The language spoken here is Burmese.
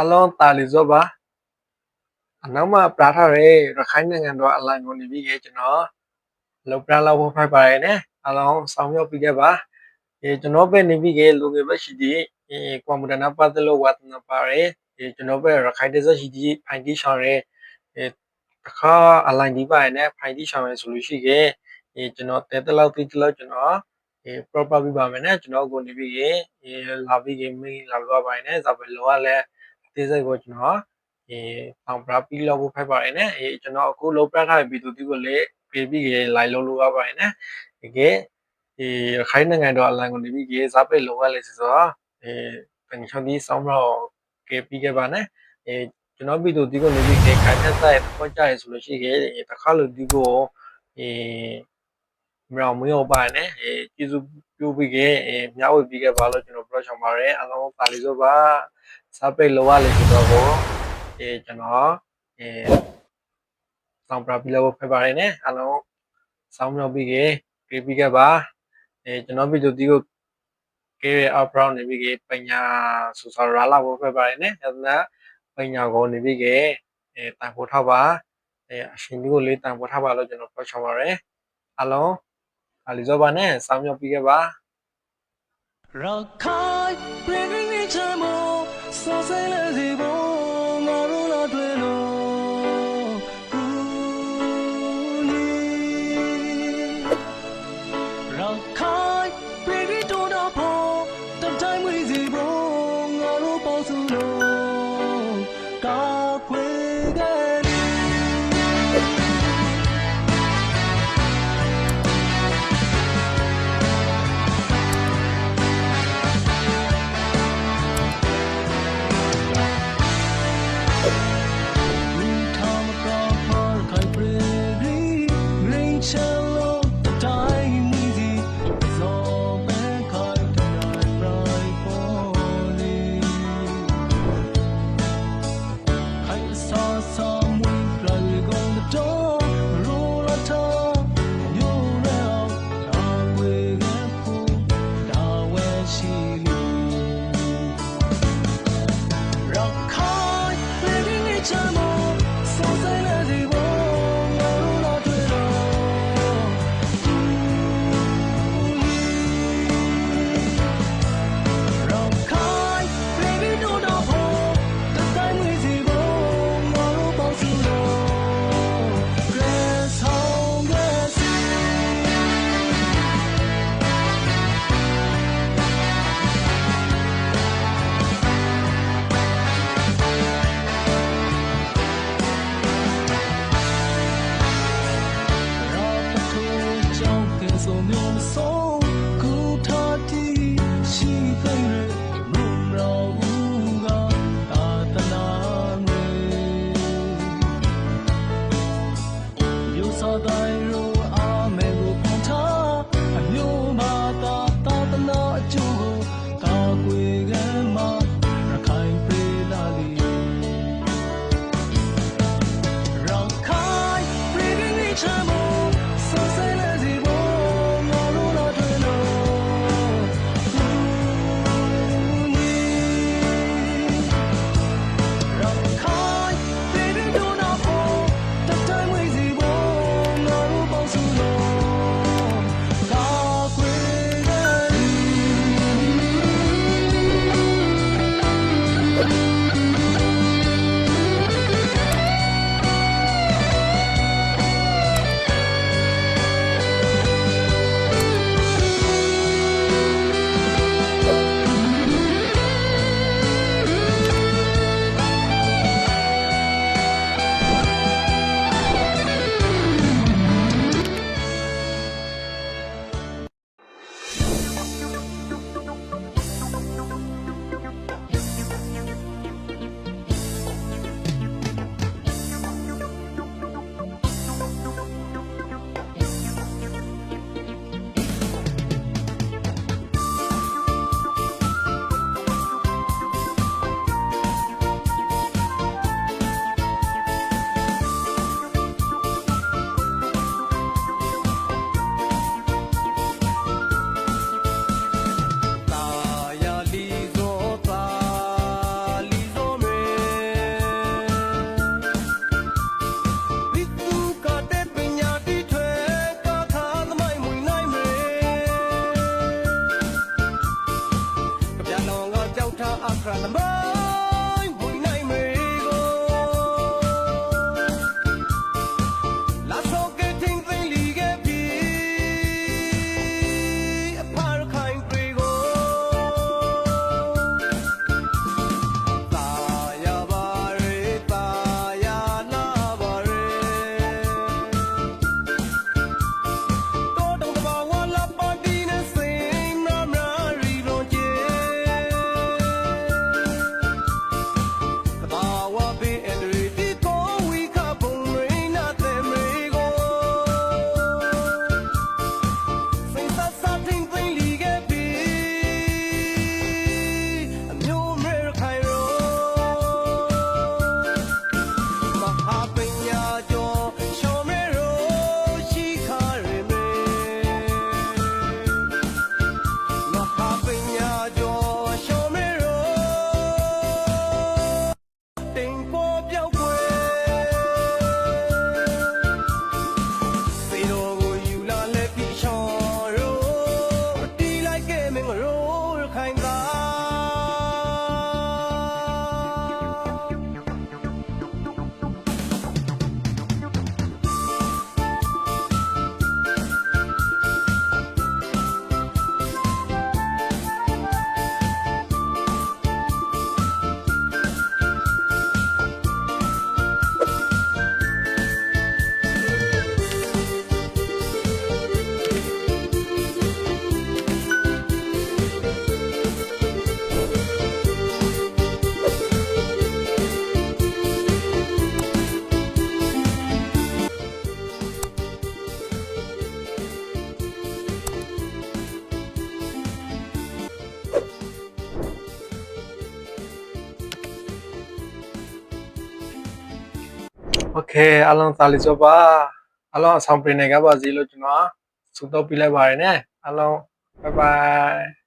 အလုံးတာလီဇောပါအနောက်မှာပြထားရဲရခိုင်နိုင်ငံတော်အလိုင်းကိုနေပြီးခဲ့ကျွန်တော်လောက်ပြလောက်ဖို့ဖိုက်ပါရဲနဲ့အလုံးဆောင်ရောက်ပြီးခဲ့ပါအဲကျွန်တော်ပဲနေပြီးခဲ့လူငယ်ပဲရှိသေးအဲကွန်ပျူတာနာပတ်သက်လို့ဝတ်နာပါရဲအဲကျွန်တော်ပဲရခိုင်ဒေသရှိသေးဖိုင်တီရှောင်းရဲအဲအခါအလိုင်းဒီပါရဲနဲ့ဖိုင်တီရှောင်းရဲဆိုလို့ရှိခဲ့အဲကျွန်တော်တဲတလောက်တိတလောက်ကျွန်တော်အဲ proper ပြပါမယ်နဲ့ကျွန်တော်ကိုနေပြီးခဲ့အဲလာပြီးခဲ့မိလာတော့ပါရဲနဲ့ဇာပဲလောကလည်းအ သေးစိတ်ကိုကျွန်တော်အဲအောင်ပရာပီလောက်ဖို့ဖိုက်ပါရဲနဲ့အဲကျွန်တော်အခုလုံးပြထားတဲ့ဗီဒီယိုဒီကိုလေပြေပြီးခဲ့လိုက်လုံးလို့ရပါရဲနဲ့တကယ်ဒီခိုင်းနိုင်ငံတော်အလံကိုနေပြီးကြီးဇာပိတ်လောကလေးဆိုတော့အဲတန်ချောင်းဒီဆောင်းတော့ကပြီးခဲ့ပါနဲ့အဲကျွန်တော်ဗီဒီယိုဒီကိုနေပြီးကြီးခိုင်းတဲ့ဆိုင်ပေါ်ကြရဆိုလို့ရှိခဲ့တခါလို့ဒီကိုအဲမြောင်မွေးော်ပါနဲ့အဲကျေးဇူးပြုပြီးခဲ့အဲမျှဝေပြီးခဲ့ပါလို့ကျွန်တော်ပြောချင်ပါတယ်အလုံးပါလီဆိုပါ ဇာပိတ်လောကလေးဆိုတော့ကိုအဲကျွန်တော်အဲဆောင်းပရာပီလောက်ဖိပါတယ်နဲ့အလုံးဆောင်းမြောက်ပြီးခဲ့ပြေးပြီးခဲ့ပါအဲကျွန်တော်ဗီဒီယိုဒီကိုကဲအပရောင်းနေပြီးကပညာဆူဆာရာလာဘဖိပါတယ်နဲ့အဲ့ဒါပညာကိုနေပြီးကအဲတန်ဖိုးထောက်ပါအဲအရှင်ဒီကိုလေးတန်ဖိုးထောက်ပါလို့ကျွန်တော်ပြောချင်ပါတယ်အလုံးအလီဇောဘာနဲ့ဆောင်းမြောက်ပြီးခဲ့ပါရခိုင်ပြည်ရ င်းချမောစော from the moon. โอเคအားလုံးသာလီစောပါအားလုံးအဆောင်ပြင်နေကြပါစေလို့ကျွန်တော်ဆုတောင်းပေးလိုက်ပါတယ်နဲ့အားလုံး bye bye